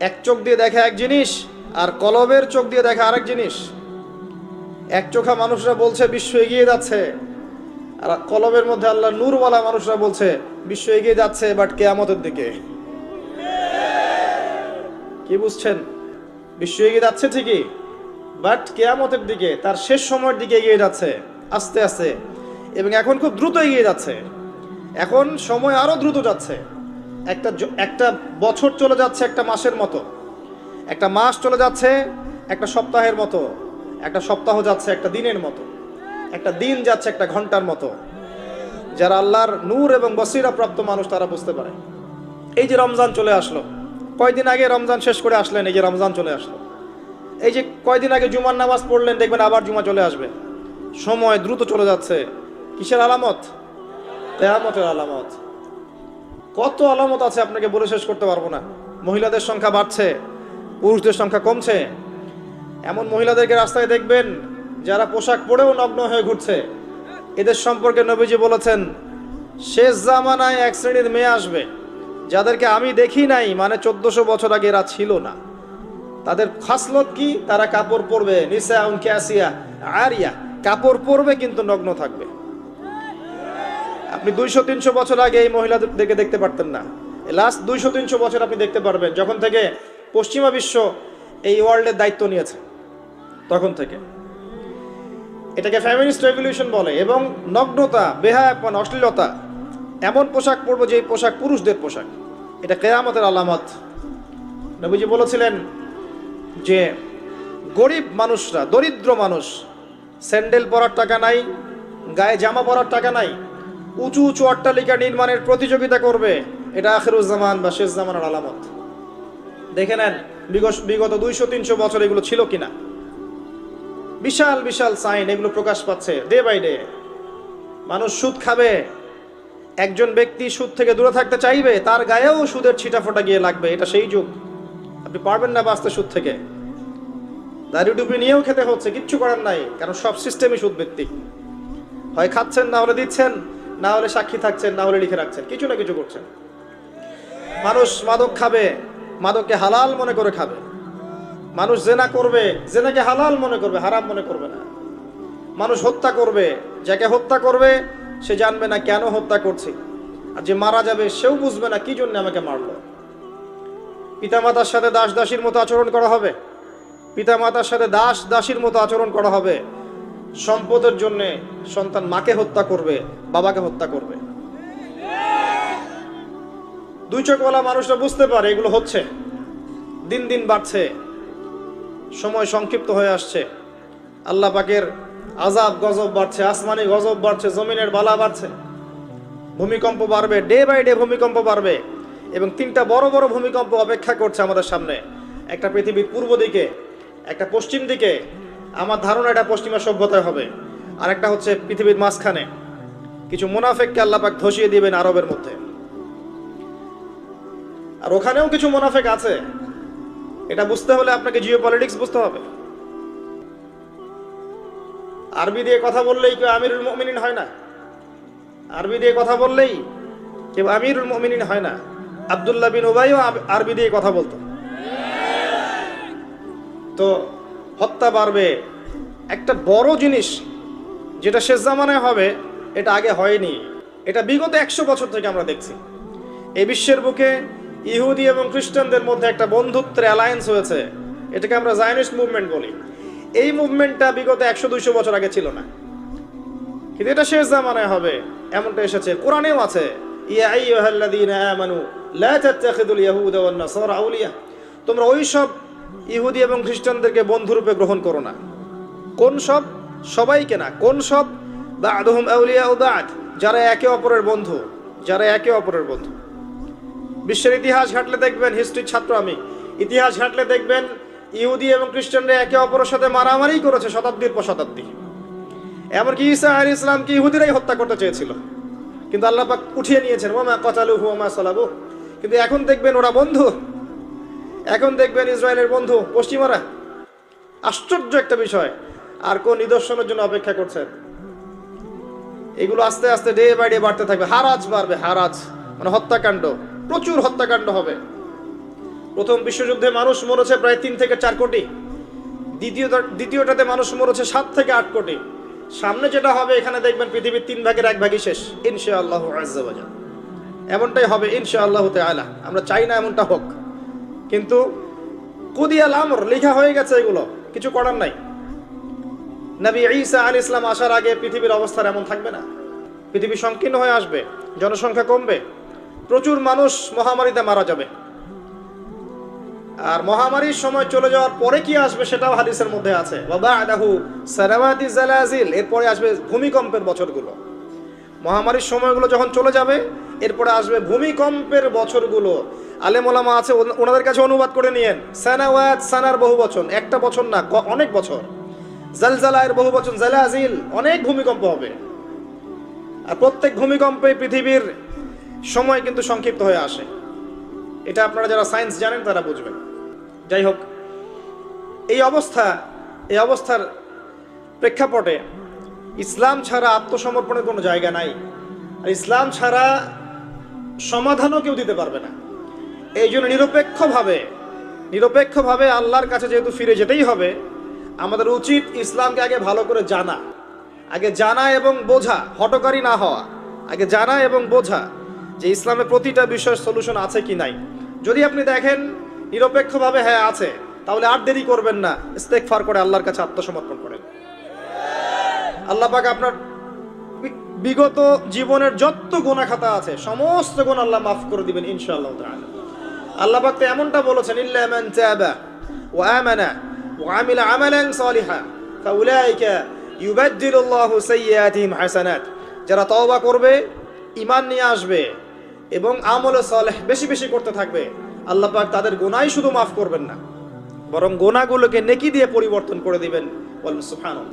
এক চোখ দিয়ে দেখা এক জিনিস আর কলবের চোখ দিয়ে দেখা আরেক জিনিস। এক চোখা মানুষরা বলছে, বিশ্ব এগিয়ে যাচ্ছে। আর কলবের মধ্যে আল্লাহ নূরওয়ালা মানুষরা বলছে, বিশ্ব এগিয়ে যাচ্ছে, বাট কেয়ামতের দিকে। কি বুঝছেন? বিশ্ব এগিয়ে যাচ্ছে ঠিকই, বাট কেয়ামতের দিকে, তার শেষ সময়ের দিকে এগিয়ে যাচ্ছে, আস্তে আস্তে। এবং এখন খুব দ্রুত এগিয়ে যাচ্ছে। এখন সময় আরও দ্রুত যাচ্ছে। একটা একটা বছর চলে যাচ্ছে একটা মাসের মতো। একটা মাস চলে যাচ্ছে একটা সপ্তাহের মতো। একটা সপ্তাহ যাচ্ছে একটা দিনের মতো। একটা দিন যাচ্ছে একটা ঘণ্টার মতো। যারা আল্লাহর নূর এবং বসিরা প্রাপ্ত মানুষ, তারা বুঝতে পারে। এই যে রমজান চলে আসলো। কয়দিন আগে রমজান শেষ করে আসলেন, এই যে রমজান চলে আসলো। এই যে কয়দিন আগে জুমার নামাজ পড়লেন, দেখবেন আবার জুমা চলে আসবে। সময় দ্রুত চলে যাচ্ছে। কিসের আলামত? কেয়ামতের আলামত। কত আলামত আছে আপনাকে বলে শেষ করতে পারব না। মহিলাদের সংখ্যা বাড়ছে, পুরুষদের সংখ্যা কমছে। এমন মহিলাদেরকে রাস্তায় দেখবেন যারা পোশাক পরেও নগ্ন হয়ে ঘুরছে। এদের সম্পর্কে নবীজি বলেছেন, শেষ জামানায় এক শ্রেণির মেয়ে আসবে, যাদেরকে আমি দেখি নাই মানে চোদ্দশো বছর আগে এরা ছিল না। তাদের খাসলত কি? তারা কাপড় পরবে নিসা ক্যাসিয়া, আরিয়া, কাপড় পরবে কিন্তু নগ্ন থাকবে। আপনি দুইশো তিনশো বছর আগে এই মহিলাদেরকে দেখতে পারতেন না। লাস্ট দুইশো তিনশো বছর আপনি দেখতে পারবেন, যখন থেকে পশ্চিমা বিশ্ব এই ওয়ার্ল্ডের দায়িত্ব নিয়েছে, তখন থেকে। এটাকে ফ্যামিলিস্ট রেভলিউশন বলে এবং নগ্নতা, বেহায়াপন, অশ্লীলতা, এমন পোশাক পরবো যে পোশাক পুরুষদের পোশাক। এটা কেয়ামতের আলামত। নবীজি বলেছিলেন যে, গরিব মানুষরা, দরিদ্র মানুষ, স্যান্ডেল পরার টাকা নাই, গায়ে জামা পরার টাকা নাই উঁচু উঁচু অট্টালিকা নির্মাণের প্রতিযোগিতা করবে। এটা আখেরুজ্জামান বা শেষ জামানের আলামত। দেখে নেন বিগত- দুইশো, তিনশো বছর এগুলো ছিল কিনা। বিশাল বিশাল সাইন এগুলো প্রকাশ পাচ্ছে ডে বাই ডে। মানুষ সুদ খাবে। একজন ব্যক্তি সুদ থেকে দূরে থাকতে চাইবে, তার গায়েও সুদের ছিটাফোটা গিয়ে লাগবে, এটা সেই যুগ। আপনি পারবেন না বাঁচতে সুদ থেকে। দাড়ি টুপি নিয়েও খেতে হচ্ছে, কিচ্ছু করার নাই, কারণ সব সিস্টেমই সুদ ভিত্তিক হয় খাচ্ছেন না হলে দিচ্ছেন না হলে সাক্ষী থাকছেন, না হলে লিখে রাখছেন। কিছু না কিছু করছেন। মানুষ মাদক খাবে, মাদককে হালাল মনে করে খাবে। মানুষ জেনা করবে, জেনাকে হালাল মনে করবে, হারাম মনে করবে না। মানুষ হত্যা করবে, যাকে হত্যা করবে, সে জানবে না কেন হত্যা করছে। আর যে মারা যাবে, সেও বুঝবে না কি জন্য আমাকে মারলো। পিতামাতার সাথে দাস দাসীর মতো আচরণ করা হবে। পিতামাতার সাথে দাস দাসীর মতো আচরণ করা হবে। সম্পদের জন্য সন্তান মাকে হত্যা করবে, বাবাকে হত্যা করবে। দুই চোখওয়ালা মানুষরা বুঝতে পারে এগুলো হচ্ছে। দিন দিন বাড়ছে। সময় সংক্ষিপ্ত হয়ে আসছে। আল্লাহ পাকের আজাব গজব বাড়ছে, আসমানি গজব বাড়ছে, জমিনের বালা বাড়ছে। ভূমিকম্প বাড়বে, ডে বাই ডে ভূমিকম্প বাড়বে এবং তিনটা বড় বড় ভূমিকম্প অপেক্ষা করছে আমাদের সামনে। একটা পৃথিবীর পূর্ব দিকে, একটা পশ্চিম দিকে আমার ধারণা এটা পশ্চিমা সভ্যতায় হবে। আর একটা হচ্ছে পৃথিবীর মাঝখানে। কিছু মুনাফেককে আল্লাহ পাক ধসিয়ে দিবেন আরবের মধ্যে। আর ওখানেও কিছু মুনাফেক আছে। এটা বুঝতে হলে আপনাকে জিও পলিটিক্স বুঝতে হবে। আরবি দিয়ে কথা বললেই কেউ আমিরুল মমিনিন হয় না। আরবি দিয়ে কথা বললেই কেউ আমিরুল মমিনিন হয় না। আবদুল্লাহ বিন ওবাইও আরবি দিয়ে কথা বলতো। তো হত্যা বাড়বে। একটা বড় জিনিস যেটা শেষ জামানায় হবে, এটা আগে হয়নি। এটা বিগত একশো বছর থেকে আমরা দেখছি। এই বিশ্বের বুকে ইহুদি এবং খ্রিস্টানদের মধ্যে একটা বন্ধুত্বের অ্যালায়েন্স হয়েছে। এটাকে আমরা জায়নিস্ট মুভমেন্ট বলি। এই মুভমেন্টটা বিগত একশো, দুইশো বছর আগে ছিল না। কিন্তু এটা শেষ জামানায় হবে, এমনটা এসেছে। কোরআনেও আছে আউলিয়া। তোমরা ওই সব ইহুদি এবং খ্রিস্টানদেরকে বন্ধুরূপে গ্রহণ করো না। কোন সব? সবাইকে না। কোন সব? ও যারা একে অপরের বন্ধু, যারা একে অপরের বন্ধু। বিশ্বের ইতিহাস ঘাটলে দেখবেন হিস্ট্রির ছাত্র আমি, ইতিহাস ঘাটলে দেখবেন, ইহুদি এবং খ্রিস্টানরা একে অপরের সাথে মারামারি করেছে শতাব্দীর পর শতাব্দী। এমনকি ঈসা আলী ইসলামকে ইহুদিরাই হত্যা করতে চেয়েছিল। কিন্তু আল্লাহ পাক উঠিয়ে নিয়েছেন ওমা কচালু হুমা সালাবু কিন্তু এখন দেখবেন ওরা বন্ধু। এখন দেখবেন ইসরায়েলের বন্ধু, পশ্চিমারা। আশ্চর্য একটা বিষয়, আর কোন নিদর্শনের জন্য অপেক্ষা করছেন এগুলো আস্তে আস্তে ডে বাই ডে বাড়তে থাকবে। হারাজ বাড়বে, হারাজ মানে হত্যাকাণ্ড, প্রচুর হত্যাকাণ্ড হবে। প্রথম বিশ্বযুদ্ধে মানুষ মরেছে প্রায় তিন থেকে চার কোটি। দ্বিতীয় দ্বিতীয়টাতে মানুষ মরেছে সাত থেকে আট কোটি। সামনে যেটা হবে, এখানে দেখবেন পৃথিবীর তিন ভাগের এক ভাগই শেষ ইনশা আল্লাহ এমনটাই হবে ইনশা আল্লাহ আমরা চাই না এমনটা হোক। কিন্তু কুদিয়াল আমর লেখা হয়ে গেছে এগুলো। কিছু করার নাই। নবী ঈসা আলী ইসলাম আসার আগে পৃথিবীর অবস্থা এমন থাকবে না। পৃথিবী সংকীর্ণ হয়ে আসবে, জনসংখ্যা কমবে, প্রচুর মানুষ মহামারীতে মারা যাবে। আর মহামারীর সময় চলে যাওয়ার পরে কি আসবে সেটাও হাদিসের মধ্যে আছে। বাবা আদাহু সারামাতি জালাজিল, এরপরে আসবে ভূমিকম্পের বছরগুলো। মহামারীর সময়গুলো যখন চলে যাবে, এরপরে আসবে ভূমিকম্পের বছরগুলো। আলেমোলামা আছে ওনাদের কাছে অনুবাদ করে নিয়েন। সানাওয়াত সানার বহু বচন, একটা বছর না অনেক বছর। জালজালায়ের বহু বচন, জালাজিল, অনেক ভূমিকম্প হবে। আর প্রত্যেক ভূমিকম্পে পৃথিবীর সময় কিন্তু সংক্ষিপ্ত হয়ে আসে। এটা আপনারা যারা সায়েন্স জানেন, তারা বুঝবেন। যাই হোক, এই অবস্থা, এই অবস্থার প্রেক্ষাপটে ইসলাম ছাড়া আত্মসমর্পণের কোনো জায়গা নাই। আর ইসলাম ছাড়া সমাধানও কেউ দিতে পারবে না। এই জন্য নিরপেক্ষভাবে নিরপেক্ষভাবে আল্লাহর কাছে যেহেতু ফিরে যেতেই হবে, আমাদের উচিত ইসলামকে আগে ভালো করে জানা। আগে জানা এবং বোঝা, হটকারী না হওয়া। আগে জানা এবং বোঝা যে ইসলামের প্রতিটা বিষয়ের সলিউশন আছে কি নাই। যদি আপনি দেখেন নিরপেক্ষভাবে হ্যাঁ আছে, তাহলে আর দেরি করবেন না ইস্তেকফার করে আল্লাহর কাছে আত্মসমর্পণ করেন আল্লাহ পাক আপনার বিগত জীবনের যত গোনা খাতা আছে, সমস্ত গুণ আল্লাহ মাফ করে দিবেন ইনশাআল্লাহ তাআলা। আল্লাহ পাক তো এমনটা বলেছেন, ইল্লা মান তাবা ওয়া আমানা ওয়া আমিলা আমালান সালিহা, ফাউলাইকা ইউবাদদিলুল্লাহু সাইয়্যাতিহিম হাসানাত। যারা তওবা করবে, ঈমান নিয়ে আসবে এবং আমলে সালেহ বেশি বেশি করতে থাকবে, আল্লাহ পাক তাদের গুনাহ শুধু মাফ করবেন না, বরং গোনাগুলোকে নেকি দিয়ে পরিবর্তন করে দিবেন। বলেন সুবহানাল্লাহ।